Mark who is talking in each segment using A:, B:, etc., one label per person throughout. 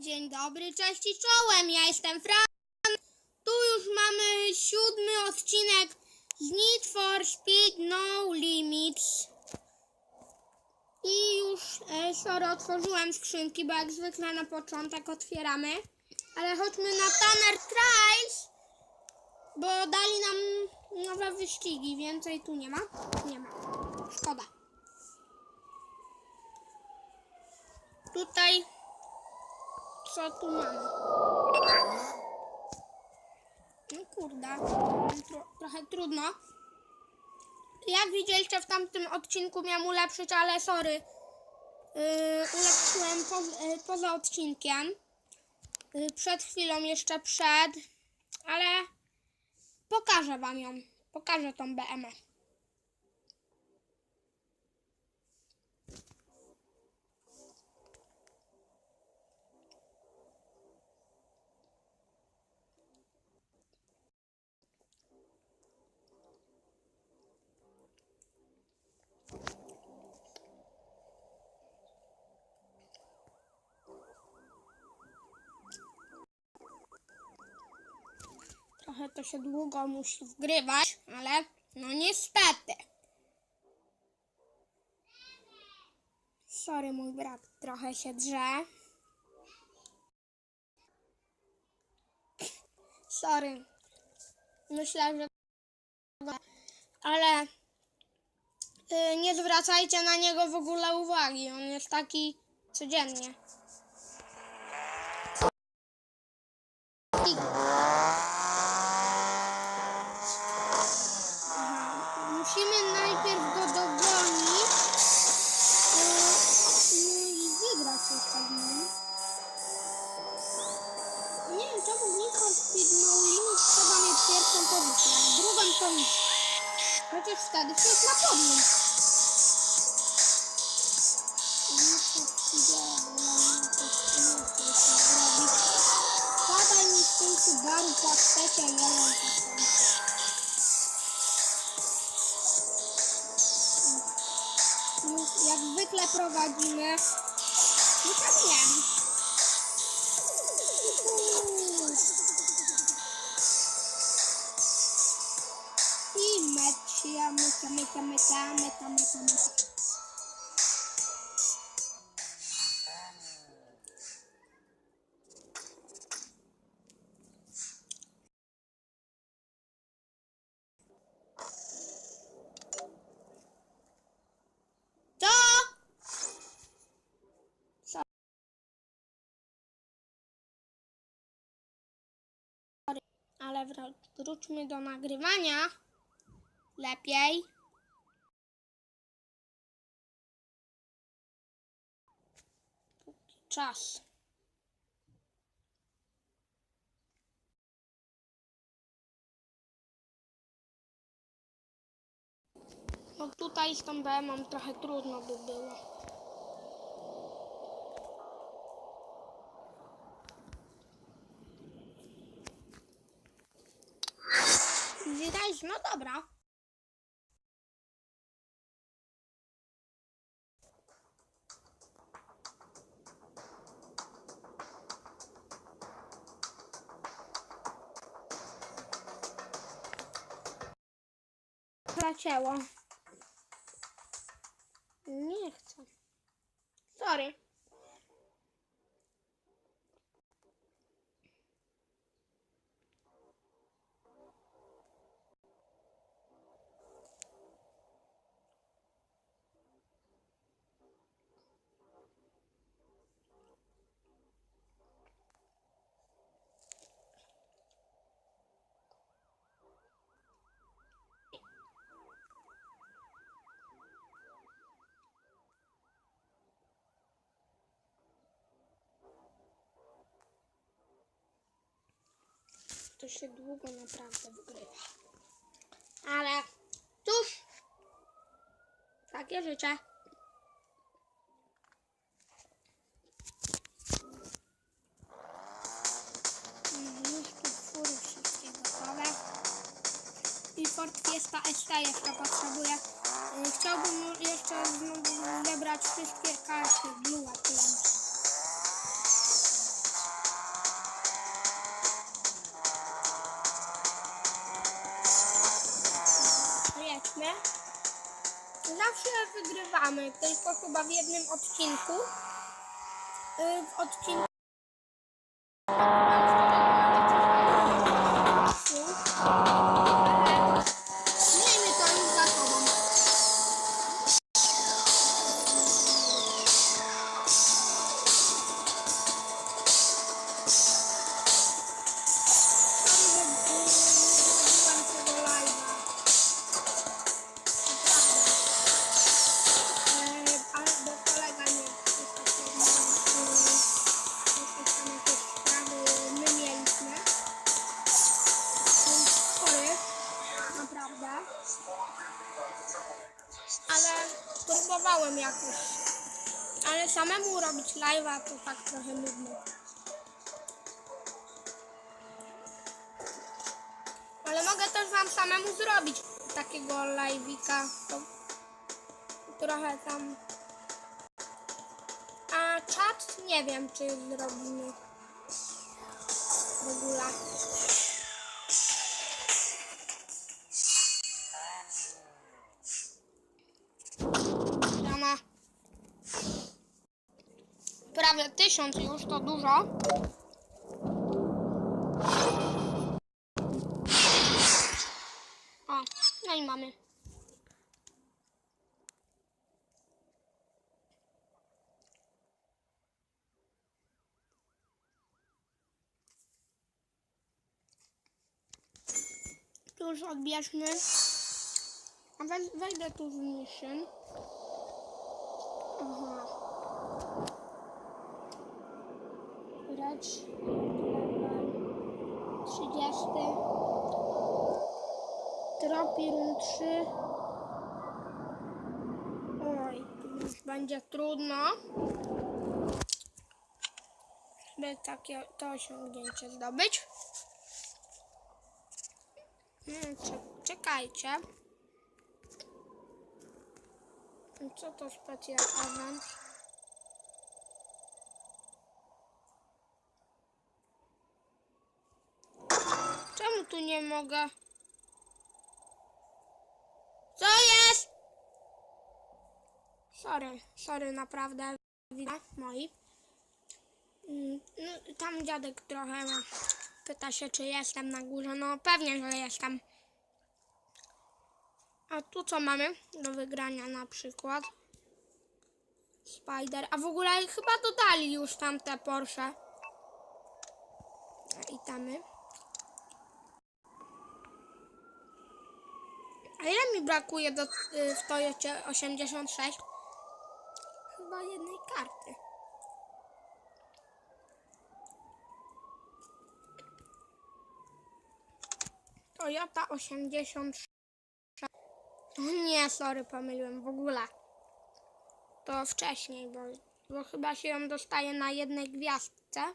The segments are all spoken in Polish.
A: Dzień dobry, cześć i czołem, ja jestem Fran. Tu już mamy siódmy odcinek z Need for Speed No Limits. I już, e, sorry, otworzyłem skrzynki, bo jak zwykle na początek otwieramy. Ale chodźmy na Tanner Trials, bo dali nam nowe wyścigi. Więcej tu nie ma? Nie ma. Szkoda. Tutaj co tu mamy? No kurde, tro, trochę trudno. Jak widzieliście w tamtym odcinku miałem ulepszyć, ale sorry. Yy, ulepszyłem po, yy, poza odcinkiem. Yy, przed chwilą jeszcze przed. Ale pokażę wam ją. Pokażę tą BM. To się długo musi wgrywać, ale no niestety. Sorry, mój brat trochę się drze. Sorry. Myślę, że. Ale. y, nie zwracajcie na niego w ogóle uwagi. On jest taki codziennie. Musimy najpierw go dogonić yy, i wygrać jeszcze z nim. Nie wiem czemu w for Speed No Limit trzeba mieć pierwszą pozycję, drugą to nic. Chociaż wtedy to jest na zrobić. Spadaj mi z tym Subaru. Już jak zwykle prowadzimy. No tak wiem. Mecia, mecia. Co? Sorry, ale wró- wróćmy do nagrywania. Lepiej. Czas. No tutaj z tą BM trochę trudno by było. No dobra. Zacięło. Nie chcę. Sorry. To się długo naprawdę wygrywa. Ale cóż, takie życie. I Ford Fiesta ST jeszcze potrzebuję. Y, Chciałbym jeszcze zebrać wszystkie karty nagrywamy, tylko chyba w jednym odcinku. Y, W odcinku. Ale próbowałem jakoś. Ale samemu robić live'a to tak trochę nudno. Ale mogę też wam samemu zrobić takiego live'ika. Trochę tam. A czat nie wiem, czy zrobimy w ogóle. Prawie tysiąc już, to dużo. O, no i mamy. Tu już odbierzmy. A we, wejdę tu w mission. Aha. Lecz. 30. Tropi room 3. Oj, będzie trudno. By takie to osiągnięcie zdobyć. Hmm, cze- czekajcie. Co to specjal? Czemu tu nie mogę? Co jest? Sorry, sorry, naprawdę. Widać moi. Mm, No, tam dziadek trochę ma. Pyta się, czy jestem na górze. No pewnie, że jestem. A tu co mamy do wygrania na przykład? Spider. A w ogóle chyba dodali już tamte Porsche. I A ile mi brakuje do, y, w Toyocie 86? Chyba jednej karty. Toyota 86. O nie, sorry, pomyliłem w ogóle. To wcześniej, bo, bo chyba się ją dostaje na jednej gwiazdce.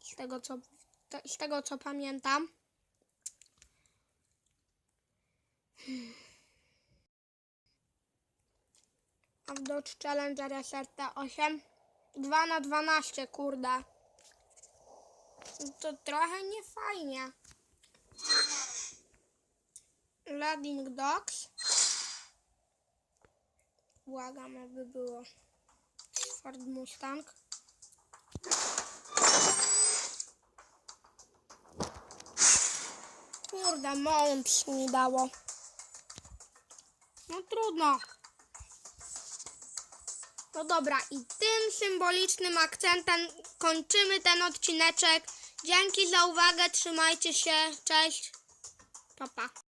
A: Z tego co, z tego, co pamiętam. A Challenger SRT 8 2 na 12 kurde. To trochę niefajnie. Loading Dogs. Błagam, aby było Ford Mustang. Kurde, Mount mi dało. No trudno. No dobra, i tym symbolicznym akcentem kończymy ten odcineczek. Dzięki za uwagę, trzymajcie się, cześć, pa pa.